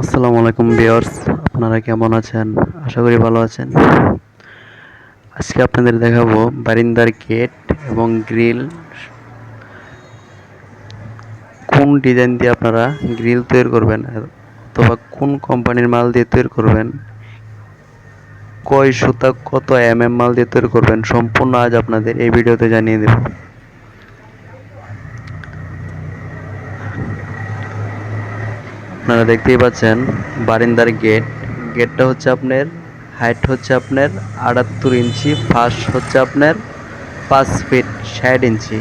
আসসালামু আলাইকুম ভিউয়ার্স, আপনারা কেমন আছেন? আশা করি ভালো আছেন। আজকে আপনাদের দেখাবো বারিন্দার গেট এবং গ্রিল। কোন ডিজাইন দিয়ে আপনারা গ্রিল তৈরি করবেন, অথবা কোন কোম্পানির মাল দিয়ে তৈরি করবেন, কয় সুতা, কত এম এম মাল দিয়ে তৈরি করবেন, সম্পূর্ণ আজ আপনাদের এই ভিডিওতে জানিয়ে দেব। আপনারা দেখতেই পাচ্ছেন বারিন্দার গেট। গেটটা হচ্ছে আপনার হাইট হচ্ছে আপনার আটাত্তর ইঞ্চি ফার্স্ট হচ্ছে আপনার পাঁচ ফিট ষাট ইঞ্চি।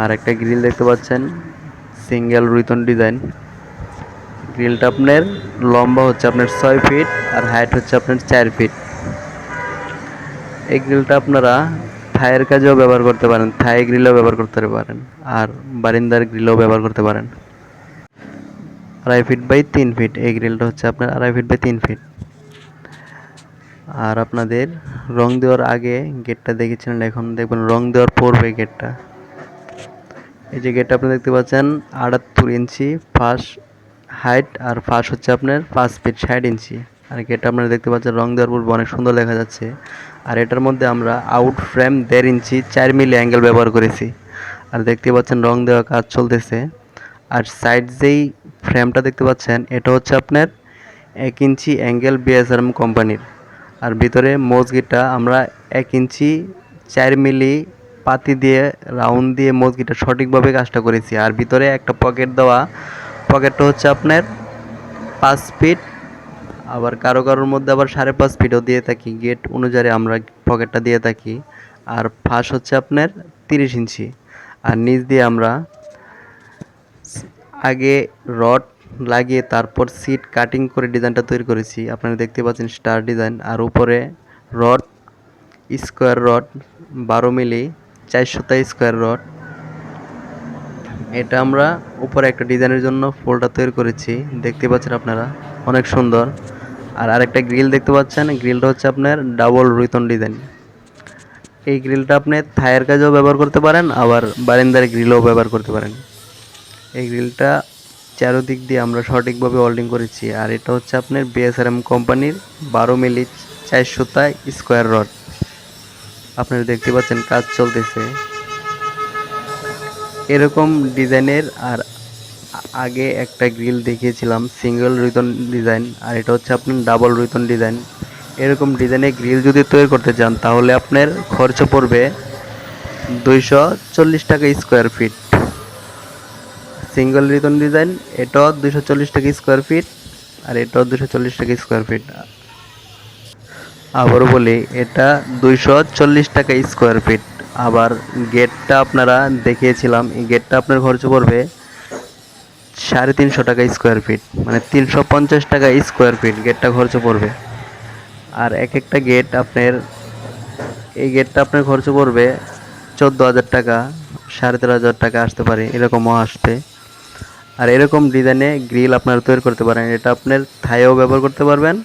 আর একটা গ্রিল দেখতে পাচ্ছেন সিঙ্গেল রুইতন ডিজাইন গ্রিলটা আপনার লম্বা হচ্ছে আপনার ছয় ফিট আর হাইট হচ্ছে আপনার চার ফিট এই গ্রিলটা আপনারা থায়ের কাজেও ব্যবহার করতে পারেন, থাই গ্রিলও ব্যবহার করতে পারেন, আর বারিন্দার গ্রিলও ব্যবহার করতে পারেন। আড়াই ফিট বাই তিন ফিট এই গ্রিলটা হচ্ছে আপনার আড়াই ফিট বাই তিন ফিট আর আপনাদের রং দেওয়ার আগে গেটটা দেখেছিলেন, এখন দেখবেন রং দেওয়ার পূর্বে গেটটা। এই যে গেটটা আপনি দেখতে পাচ্ছেন, আটাত্তর ইঞ্চি ফার্স্ট হাইট আর ফার্স্ট হচ্ছে আপনার পাঁচ ফিট ষাট ইঞ্চি। আর গেটটা আপনারা দেখতে পাচ্ছেন, রং দেওয়ার পূর্বে অনেক সুন্দর দেখা যাচ্ছে। আর এটার মধ্যে আমরা আউট ফ্রেম দেড় ইঞ্চি চার মিলি অ্যাঙ্গেল ব্যবহার করেছি। আর দেখতে পাচ্ছেন রং দেওয়া কাজ চলতেছে। আর সাইড যেই ফ্রেমটা দেখতে পাচ্ছেন, এটা হচ্ছে আপনার এক ইঞ্চি অ্যাঙ্গেল বিএসআরএম কোম্পানির আর ভিতরে মজগিটা আমরা এক ইঞ্চি চার মিলি পাতি দিয়ে রাউন্ড দিয়ে মজগিটা সঠিকভাবে কাজটা করেছি। আর ভিতরে একটা পকেট দেওয়া পকেটটা হচ্ছে আপনার পাঁচ ফিট আবার কারও কারোর মধ্যে আবার সাড়ে পাঁচ ফিটও দিয়ে থাকি গেট অনুযায়ী আমরা পকেটটা দিয়ে থাকি। আর ফাঁস হচ্ছে আপনার তিরিশ ইঞ্চি। আর নিচ দিয়ে আমরা আগে রড লাগিয়ে তারপর সিট কাটিং করে ডিজাইনটা তৈরি করেছি। আপনারা দেখতে পাচ্ছেন স্টার ডিজাইন আর উপরে রড স্কোয়ার রড বারো মিলি চারশোটা স্কোয়ার রড এটা আমরা উপরে একটা ডিজাইনের জন্য ফুলটা তৈরি করেছি। দেখতে পাচ্ছেন আপনারা, অনেক সুন্দর। আর আরেকটা গ্রিল দেখতে পাচ্ছেন। গ্রিলটা হচ্ছে আপনার ডাবল রুইতন ডিজাইন এই গ্রিলটা আপনি থায়ের কাজেও ব্যবহার করতে পারেন, আবার বারিন্দার গ্রিলও ব্যবহার করতে পারেন। এই গ্রিলটা চারোদিক দিয়ে আমরা সঠিকভাবে ওয়েল্ডিং করেছি, আর এটা হচ্ছে আপনার বিএসআরএম কোম্পানির বারো মিলি চারশোটা স্কোয়ার রড আপনারা দেখতে পাচ্ছেন কাজ চলতেছে। এরকম ডিজাইনের আর আগে একটা গ্রিল দেখিয়েছিলাম, সিঙ্গেল রিতন ডিজাইন, আর এটা হচ্ছে আপনার ডাবল রিতন ডিজাইন। এরকম ডিজাইনে গ্রিল যদি তৈরি করতে চান, তাহলে আপনার খরচ পড়বে দুইশো চল্লিশ টাকা স্কোয়ার ফিট সিঙ্গেল রিতন ডিজাইন, এটাও দুশো চল্লিশ টাকা স্কোয়ার ফিট আর এটাও দুশো চল্লিশ টাকা স্কোয়ার ফিট আবার বলি, এটা দুইশো চল্লিশ টাকা স্কোয়ার ফিট আবার গেটটা আপনারা দেখিয়েছিলাম, এই গেটটা আপনার খরচ পড়বে সাড়ে তিনশো টাকা স্কোয়ার ফিট মানে তিনশো পঞ্চাশ টাকা স্কোয়ার ফিট গেটটা খরচ পড়বে। আর এক একটা গেট আপনার, এই গেটটা আপনার খরচ পড়বে চোদ্দ হাজার টাকা, সাড়ে তেরো হাজার টাকা আসতে পারে এরকমও আসবে। আর এরকম ডিজাইনে গ্রিল আপনারা তৈরি করতে পারেন। এটা আপনার থাইও ব্যবহার করতে পারবেন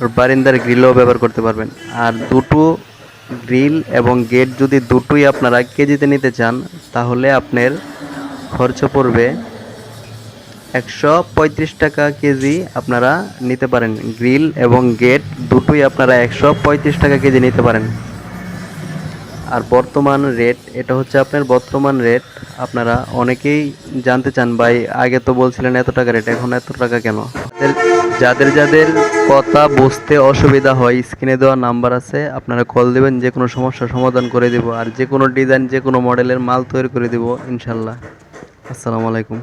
আর বারিন্দার গ্রিলও ব্যবহার করতে পারবেন। আর দুটো গ্রিল এবং গেট যদি দুটোই আপনারা কেজিতে নিতে চান, তাহলে আপনার খরচ পড়বে একশো পঁয়ত্রিশ টাকা কেজি আপনারা নিতে পারেন। গ্রিল এবং গেট দুটোই আপনারা একশো পঁয়ত্রিশ টাকা কেজি নিতে পারেন। আর বর্তমান রেট, এটা হচ্ছে আপনার বর্তমান রেট। আপনারা অনেকেই জানতে চান, ভাই, আগে তো বলছিলেন এত টাকা রেট, এখন এত টাকা কেন? যাদের যাদের কথা বুঝতে অসুবিধা হয়, স্ক্রিনে দেওয়া নাম্বার আছে, আপনারা কল দেবেন যে কোনো সমস্যার সমাধান করে দেব, আর যে কোনো ডিজাইন যে কোনো মডেলের মাল তৈরি করে দেব, ইনশাল্লাহ। আসসালামু আলাইকুম।